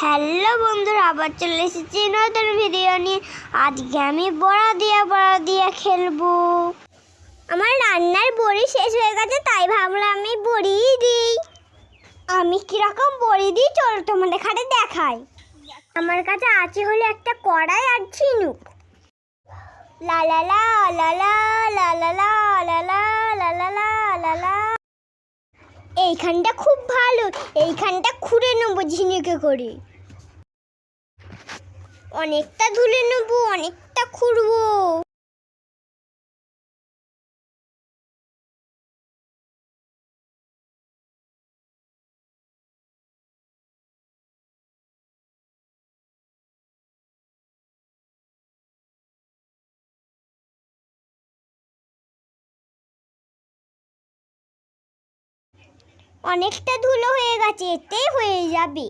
Hello বন্ধুরা, আবার চলে এসেছি নতুন ভিডিও নিয়ে। আজকে আমি বড়া দিয়ে বড়া দিয়ে খেলব। আমার রান্নার বড়ি শেষ হয়ে গেছে, তাই ভাবলাম আমি বড়ি দিই। আমি কীরকম বড়ি দিই, চলো তোমাদের খাটে দেখাই। আমার কাছে আছে হলো একটা কড়াই আর ঝিনুক। লা লা লা লা লা লা লা লা লা লা লা লা লা এইখানটা খুব ভালো এইখানটা খুঁড়ে নেব ঝিনুকে করে। অনেকটা ধুলে নেব অনেকটা খুঁড়বো। অনেকটা ধুলো হয়ে গেছে, এতে হয়ে যাবে।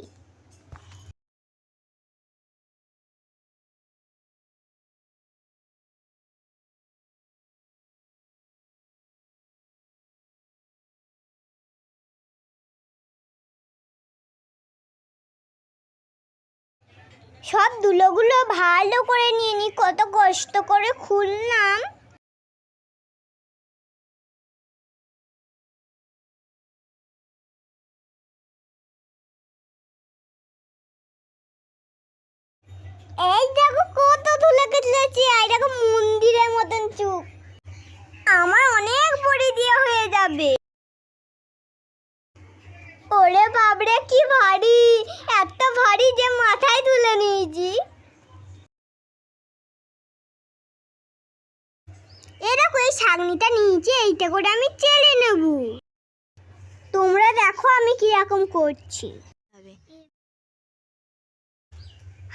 সব ধুলোগুলো ভালো করে নিয়ে নি, কত কষ্ট করে খুললাম। এই দেখো কত ধুলো কেটেছি এই দেখো মন্দিরের মতন চুপ আমার অনেক বড়ি দিয়ে হয়ে যাবে। ওরে বাবরে কি ভারী! এত ভারী যে মাথায় তুলে নিয়েছি। এরকম এই শাগনিটা নিয়েছি, এইটা করে আমি চেলে নেব। তোমরা দেখো আমি কীরকম করছি।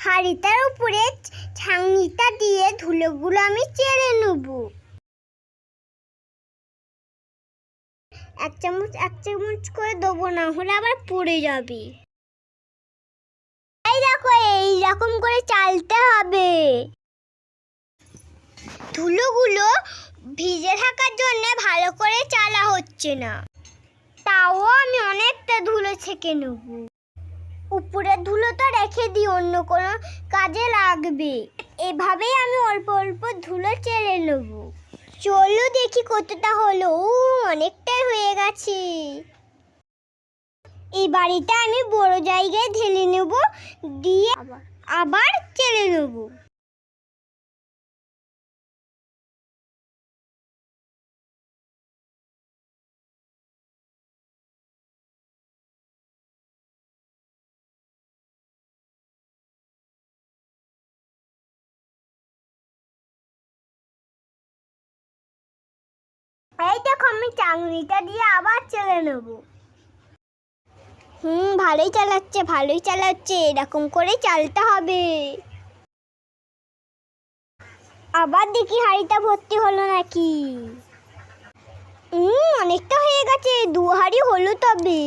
হাড়িটার উপরে ছাংনিটা দিয়ে ধুলোগুলো আমি চেড়ে নেব। এক চামচ এক চামচ করে দেবো, না হলে আবার পড়ে যাবে। এই দেখো, এই রকম করে চালতে হবে। ধুলোগুলো ভিজে থাকার জন্য ভালো করে চালা হচ্ছে না। তাও আমি অনেকটা ধুলো ছেঁকে নেব। উপরের তো রেখে দিই, অন্য কোনো কাজে লাগবে। এভাবেই আমি অল্প অল্প ধুলো চেলে নেব। চলো দেখি কতটা হলো। ও, অনেকটাই হয়ে গেছে। এই বাড়িটা আমি বড় জায়গায় ঢেলে নেব, দিয়ে আবার চেলে নেব। এই দেখো, আমি চাংনিটা দিয়ে আবার চেলে নেব। হুম, ভালোই চালাচ্ছে ভালোই চালাচ্ছে, এরকম করে চালতে হবে। আবার দেখি হাঁড়িটা ভর্তি হলো নাকি। হুম, অনেকটা হয়ে গেছে, দু হাঁড়ি হলো তবে।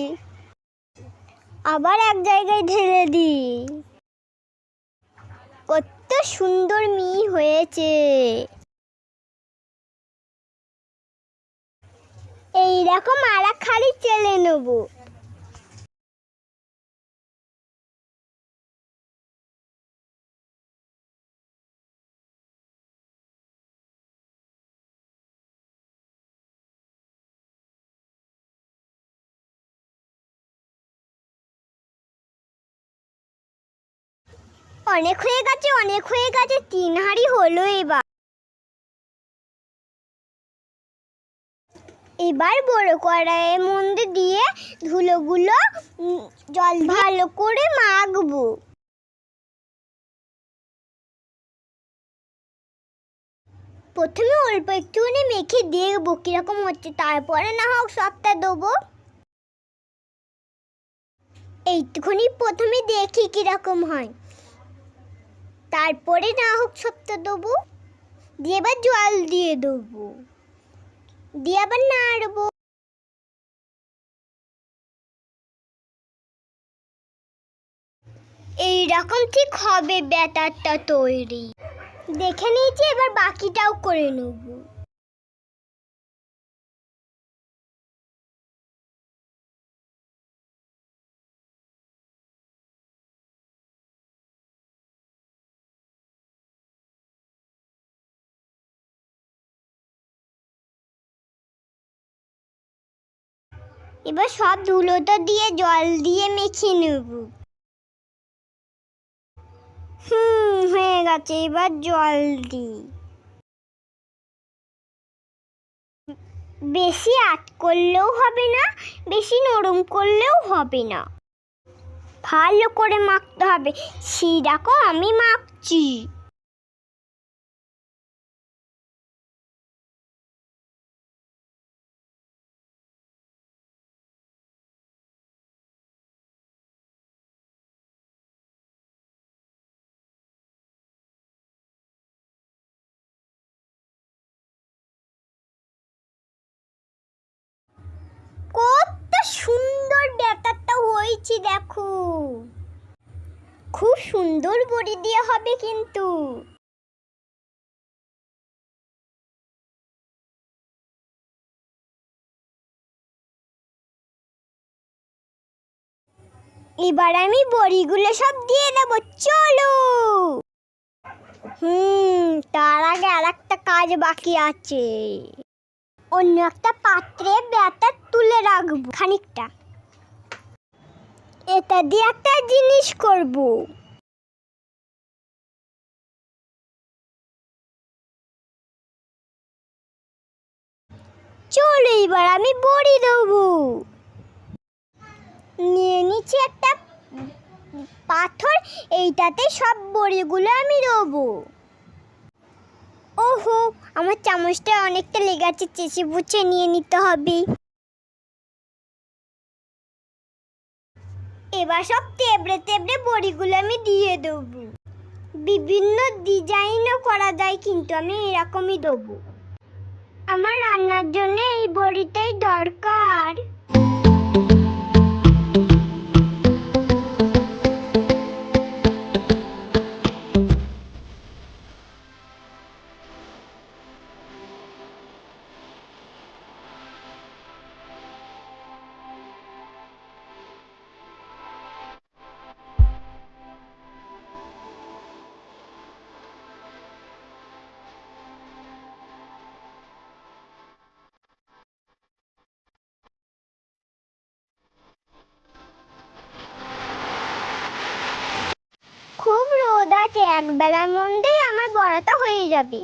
আবার এক জায়গায় ঢেলে দিই। কত সুন্দর মি হয়েছে। এই রকম আর খালি চেলে নেব। অনেক হয়ে গেছে, অনেক হয়ে গেছে, তিন হাঁড়ি হলো এবার। এবার বড় কড়াইয়ের মধ্যে দিয়ে ধুলোগুলো জল ভালো করে মাখবো। প্রথমে অল্প একটুখানি মেখে দেখব কীরকম হচ্ছে, তারপরে না হোক সবটা দেবো। এইটুখানি প্রথমে দেখি কীরকম হয়। তারপরে না হোক সবটা দেবো। দিয়ে এবার জল দিয়ে দেবো। দিয়ে আবার নাড়বো এইরকম ঠিক হবে ব্যাটারটা তৈরি। দেখে নিয়েছি এবার বাকিটাও করে নেব। এবার সব ধুলোটা দিয়ে জল দিয়ে মেখে নেব। হুম, হয়ে গেছে, এবার জল দিই। বেশি আট করলেও হবে না, বেশি নরম করলেও হবে না। ভালো করে মাখতে হবে। দেখো আমি মাখছি। হয়েছে দেখো। খুব সুন্দর বড়ি দিয়ে হবে কিন্তু। এবার আমি বড়িগুলো সব দিয়ে দেবো, চলো। হুম, তার আগে আর একটা কাজ বাকি আছে। অন্য একটা পাত্রে ব্যাটার তুলে রাখব, খানিকটা। এটা দিয়ে একটা জিনিস করব। চলো এবার আমি বড়ি দেবো। নিয়ে নিচ্ছি একটা পাথর, এইটাতে সব বড়িগুলো আমি দেবো। ওহো, আমার চামচটা অনেকটা লেগেছে চেঁচে বুচে নিয়ে নিতে হবে। এবার সব তেবড়ে তেবড়ে বড়িগুলো আমি দিয়ে দেবো। বিভিন্ন ডিজাইনও করা যায়, কিন্তু আমি এরকমই দেবো। আমার রান্নার জন্য এই বড়িটাই দরকার। এক বেলার মধ্যেই আমার বড়াটা হয়ে যাবে।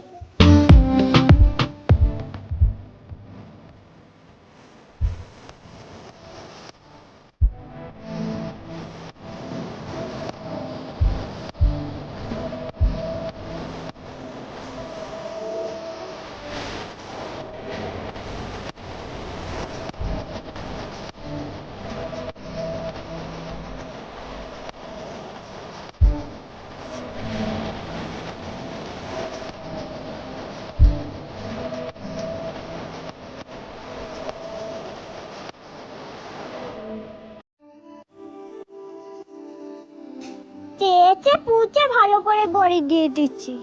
চেয়েছে পুচে ভালো করে বড়ি দিয়ে দিচ্ছি।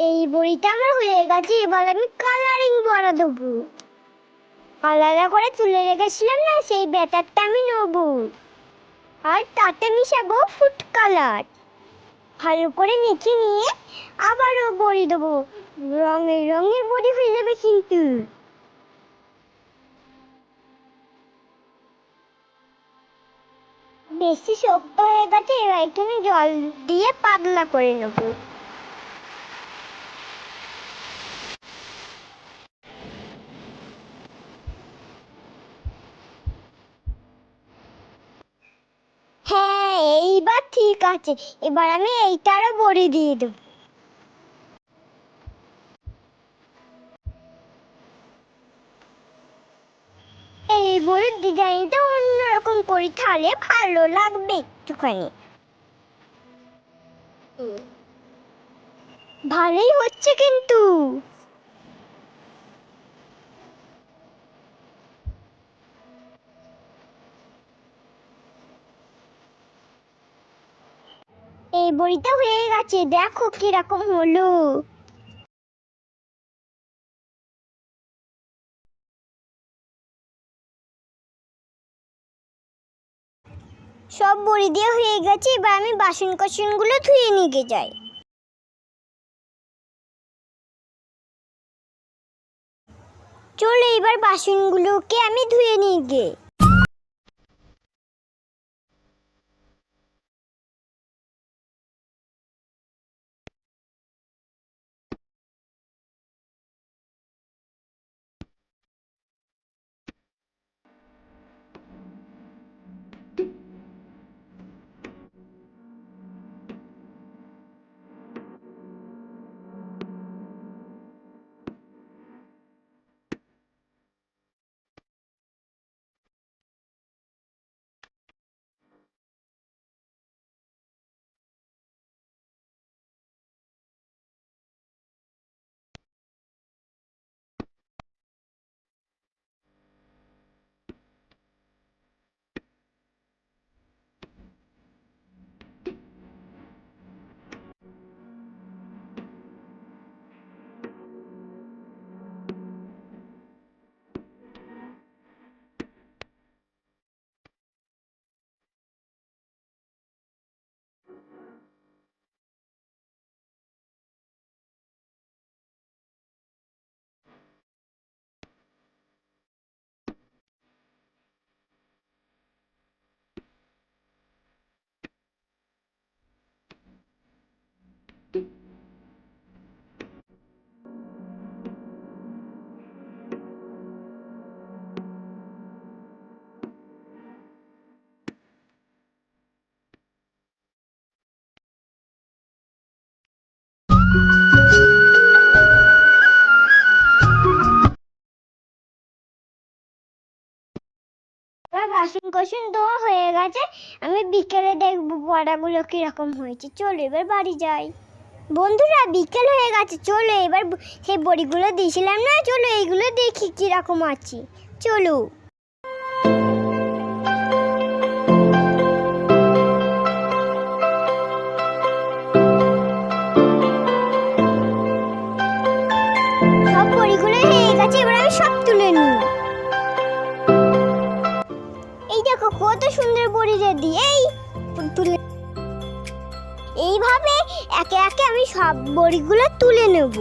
এই বড়িটা আমার হয়ে গেছে, এবার আমি কালারিং বড়া দেবো। আলাদা করে তুলে রেখেছিলাম না, সেই ব্যাটারটা আমি নেব। আর তাতে মিশাবো ফুড কালার ভালো করে মেখে নিয়ে আবারও বড়ি দেবো। রঙের রঙের বড়ি হয়ে যাবে কিন্তু। বেশি শক্ত হয়ে গেছে, এবার এখানে জল দিয়ে পাতলা করে নেব। হ্যাঁ এইবার ঠিক আছে। এবার আমি এইটারও বড়ি দিয়ে দেবো। এই বড়ির ডিজাইনটা অন্যরকম করি তাহলে ভালো লাগবে একটুখানি। ভালোই হচ্ছে কিন্তু। এই বড়িটা হয়ে গেছে, দেখো কীরকম হলো। সব বড়ি দিয়ে হয়ে গেছে, এবার আমি বাসন কোসনগুলো ধুয়ে নিয়ে যাই। চলো এবার বাসনগুলোকে আমি ধুয়ে নিয়ে গিয়ে বাসন কোসন ধোয়া হয়ে গেছে, আমি বিকেলে দেখব বড়াগুলো কীরকম হয়েছে। চলো এবার বাড়ি যাই। বন্ধুরা, বিকেল হয়ে গেছে, চলো এবার সেই বড়িগুলো দিয়েছিলাম না? চলো এইগুলো দেখি কীরকম আছে। চলো। সুন্দর রেডি এই তুলে এইভাবে একে একে আমি সব বড়িগুলো তুলে নেব।